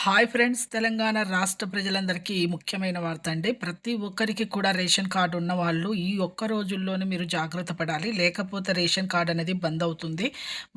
Hi friends Telangana రాష్ట్ర ప్రజలందరికీ ముఖ్యమైన వార్త అండి. ప్రతి ఒక్కరికి కూడా రేషన్ కార్డు ఉన్న వాళ్ళు ఈ ఒక్క రోజుల్లోనే మీరు జాగ్రత్త పడాలి. లేకపోతే రేషన్ కార్డు అనేది బంద్ అవుతుంది.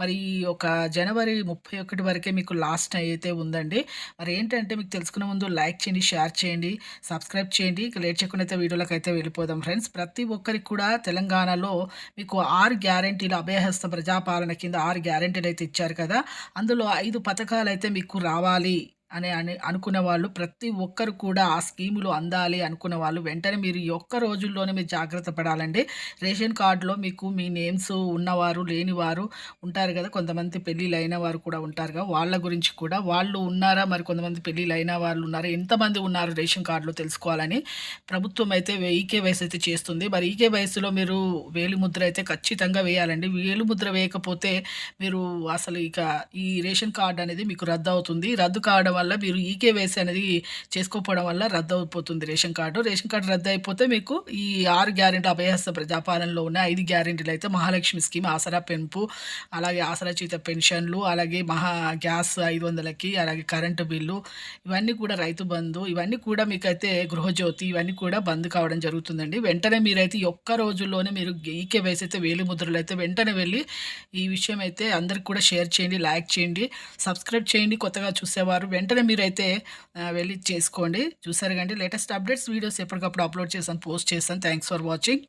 మరి ఈ ఒక జనవరి ముప్పై ఒకటి వరకే మీకు లాస్ట్ అయితే ఉందండి. మరి ఏంటంటే మీకు తెలుసుకునే ముందు లైక్ చేయండి షేర్ చేయండి సబ్స్క్రైబ్ చేయండి. ఇక లేట్ చేయకుండా అయితే వీడియోలోకి అయితే వెళ్ళిపోదాం ఫ్రెండ్స్. ప్రతి ఒక్కరికి కూడా తెలంగాణలో మీకు ఆరు గ్యారంటీలు అభయహస్త ప్రజాపాలన కింద ఆరు గ్యారంటీలు అయితే ఇచ్చారు కదా. అందులో ఐదు పథకాలు అయితే మీకు రావాలి. అని అని అనుకున్న వాళ్ళు ప్రతి ఒక్కరు కూడా ఆ స్కీములు అందాలి అనుకున్న వాళ్ళు. వెంటనే మీరు ఈ ఒక్క రోజుల్లోనే మీరు జాగ్రత్త పడాలండి. రేషన్ కార్డులో మీకు మీ నేమ్స్ ఉన్నవారు లేనివారు ఉంటారు కదా. కొంతమంది పెళ్ళిళ్ళు అయిన వారు కూడా ఉంటారు కదా. వాళ్ళ గురించి కూడా వాళ్ళు ఉన్నారా? మరి కొంతమంది పెళ్ళిళ్ళు అయిన వాళ్ళు ఉన్నారా? ఎంతమంది ఉన్నారు రేషన్ కార్డులో తెలుసుకోవాలని ప్రభుత్వం అయితే ఈకే వయసు అయితే చేస్తుంది. మరి ఈకే వయసులో మీరు వేలుముద్ర అయితే ఖచ్చితంగా వేయాలండి. వేలు ముద్ర వేయకపోతే మీరు అసలు ఇక ఈ రేషన్ కార్డు అనేది మీకు రద్దు అవుతుంది. రద్దు కావడం వల్ల మీరు ఈకేవైసీ అనేది చేసుకోకపోవడం వల్ల రద్దు అయిపోతుంది రేషన్ కార్డు. రేషన్ కార్డు రద్దు అయిపోతే మీకు ఈ ఆరు గ్యారెంటీ అభయహస్త ప్రజాపాలనలో ఉన్న ఐదు గ్యారెంటీలు అయితే మహాలక్ష్మి స్కీమ్ ఆసరా పెంపు అలాగే ఆసరా చేత పెన్షన్లు అలాగే మహా గ్యాస్ ఐదు వందలకి అలాగే కరెంటు బిల్లు ఇవన్నీ కూడా రైతు బంధు ఇవన్నీ కూడా మీకైతే గృహజ్యోతి ఇవన్నీ కూడా బంద్ కావడం జరుగుతుందండి. వెంటనే మీరైతే ఒక్క రోజుల్లోనే మీరు ఈకేవైసీ అయితే వేలి ముద్రలు అయితే వెంటనే వెళ్ళి ఈ విషయం అయితే అందరికి కూడా షేర్ చేయండి లైక్ చేయండి సబ్స్క్రైబ్ చేయండి. కొత్తగా చూసేవారు వెంటనే మీరైతే వెళ్ళి చేసుకోండి. చూసారు కండి లేటెస్ట్ అప్డేట్స్ వీడియోస్ ఎప్పటికప్పుడు అప్లోడ్ చేస్తాను పోస్ట్ చేస్తాను థ్యాంక్స్ ఫర్ వాచింగ్.